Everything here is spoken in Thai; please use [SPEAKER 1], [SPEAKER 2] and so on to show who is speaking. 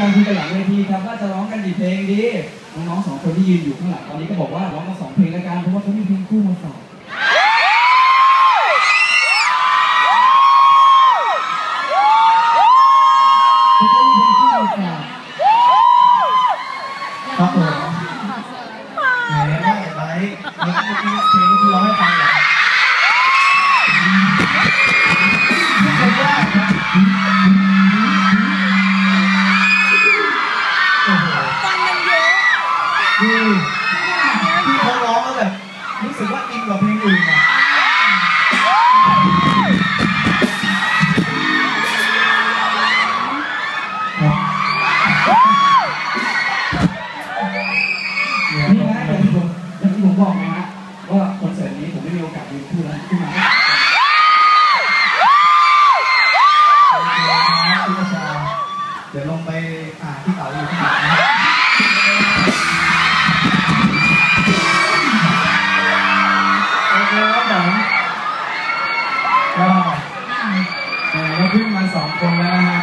[SPEAKER 1] การคุยกันหลังเวทีครับว่าจะร้องกันกี่เพลงดีน้องๆสองคนที่ยืนอยู่ข้างหลังตอนนี้ก็บอกว่าร้องกันสองเพลงแล้วกันเพราะว่าเขามีเพลงคู่มาฝากเขามีเพลงคู่มาฝาก
[SPEAKER 2] ครับผมแหมว่าไว้เมื่อกี้เพลงที่ร้อง ดูที่เขาร้องแล้วแบบรู้สึกว่าอินกว่าเพลงอื่นอะเนี่ย
[SPEAKER 1] นี่นะอย่างที่ผมอย่างที่ผมบอกนะฮะว่าคอนเสิร์ตนี้ผมไม่มีโอกาสยืนคู่แล้วขึ้นมา
[SPEAKER 2] โอเคครับคุณประชาเดี๋ยวลงไปอ่าที่เต๋าอยู่ข้างหลังน ขึ้นมาสองคนแล้วนะฮะ